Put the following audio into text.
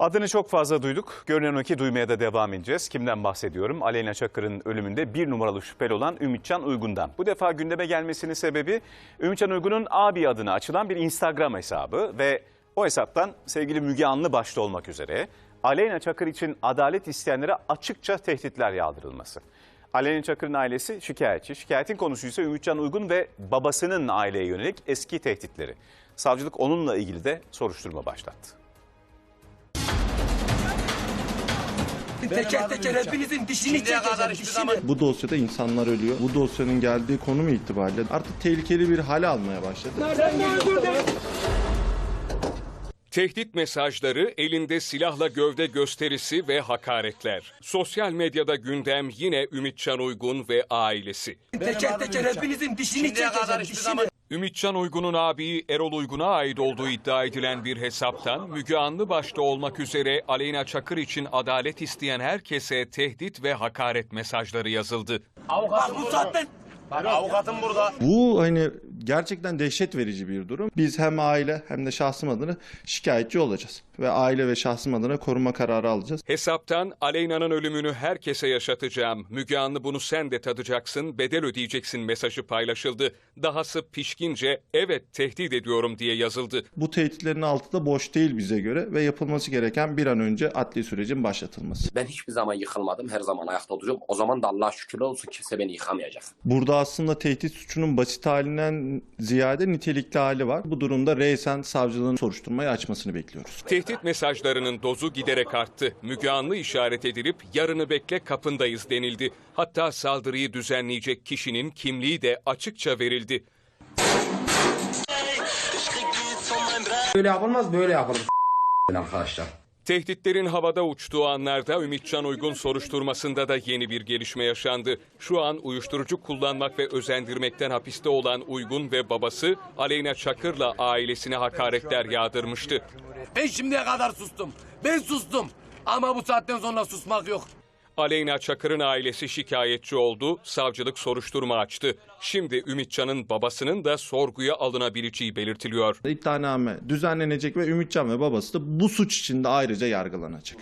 Adını çok fazla duyduk. Görünen o ki duymaya da devam edeceğiz. Kimden bahsediyorum? Aleyna Çakır'ın ölümünde bir numaralı şüpheli olan Ümitcan Uygun'dan. Bu defa gündeme gelmesinin sebebi Ümitcan Uygun'un abi adına açılan bir Instagram hesabı ve o hesaptan sevgili Müge Anlı başta olmak üzere Aleyna Çakır için adalet isteyenlere açıkça tehditler yağdırılması. Aleyna Çakır'ın ailesi şikayetçi. Şikayetin konusu ise Ümitcan Uygun ve babasının aileye yönelik eski tehditleri. Savcılık onunla ilgili de soruşturma başlattı. Teker teker hepinizin dişini çekeceğim dişini. Bu dosyada insanlar ölüyor. Bu dosyanın geldiği konum itibariyle artık tehlikeli bir hale almaya başladı. Tehdit mesajları, elinde silahla gövde gösterisi ve hakaretler. Sosyal medyada gündem yine Ümitcan Uygun ve ailesi. Teker teker hepinizin dişini çekeceğim dişini. Ümitcan Uygun'un abiyi Erol Uygun'a ait olduğu iddia edilen bir hesaptan Müge Anlı başta olmak üzere Aleyna Çakır için adalet isteyen herkese tehdit ve hakaret mesajları yazıldı. Bak bu Avukatım burada. Bu hani gerçekten dehşet verici bir durum. Biz hem aile hem de şahsım adına şikayetçi olacağız. Ve aile ve şahsım adına koruma kararı alacağız. Hesaptan Aleyna'nın ölümünü herkese yaşatacağım. Müge Anlı bunu sen de tadacaksın, bedel ödeyeceksin mesajı paylaşıldı. Dahası pişkince evet tehdit ediyorum diye yazıldı. Bu tehditlerin altı da boş değil bize göre ve yapılması gereken bir an önce adli sürecin başlatılması. Ben hiçbir zaman yıkılmadım. Her zaman ayakta duruyorum. O zaman da Allah şükürler olsun kimse beni yıkamayacak. Burada aslında tehdit suçunun basit halinden ziyade nitelikli hali var. Bu durumda reysen savcılığın soruşturmayı açmasını bekliyoruz. Tehdit mesajlarının dozu giderek arttı. Müge Anlı işaret edilip yarını bekle kapındayız denildi. Hatta saldırıyı düzenleyecek kişinin kimliği de açıkça verildi. Böyle yapılmaz böyle yapılır arkadaşlar. Tehditlerin havada uçtuğu anlarda Ümitcan Uygun soruşturmasında da yeni bir gelişme yaşandı. Şu an uyuşturucu kullanmak ve özendirmekten hapiste olan Uygun ve babası Aleyna Çakır'la ailesine hakaretler yağdırmıştı. ben şimdiye kadar sustum. Ben sustum. Ama bu saatten sonra susmak yok. Aleyna Çakır'ın ailesi şikayetçi oldu, savcılık soruşturma açtı. Şimdi Ümitcan'ın babasının da sorguya alınabileceği belirtiliyor. İddianame düzenlenecek ve Ümitcan ve babası da bu suç içinde ayrıca yargılanacak.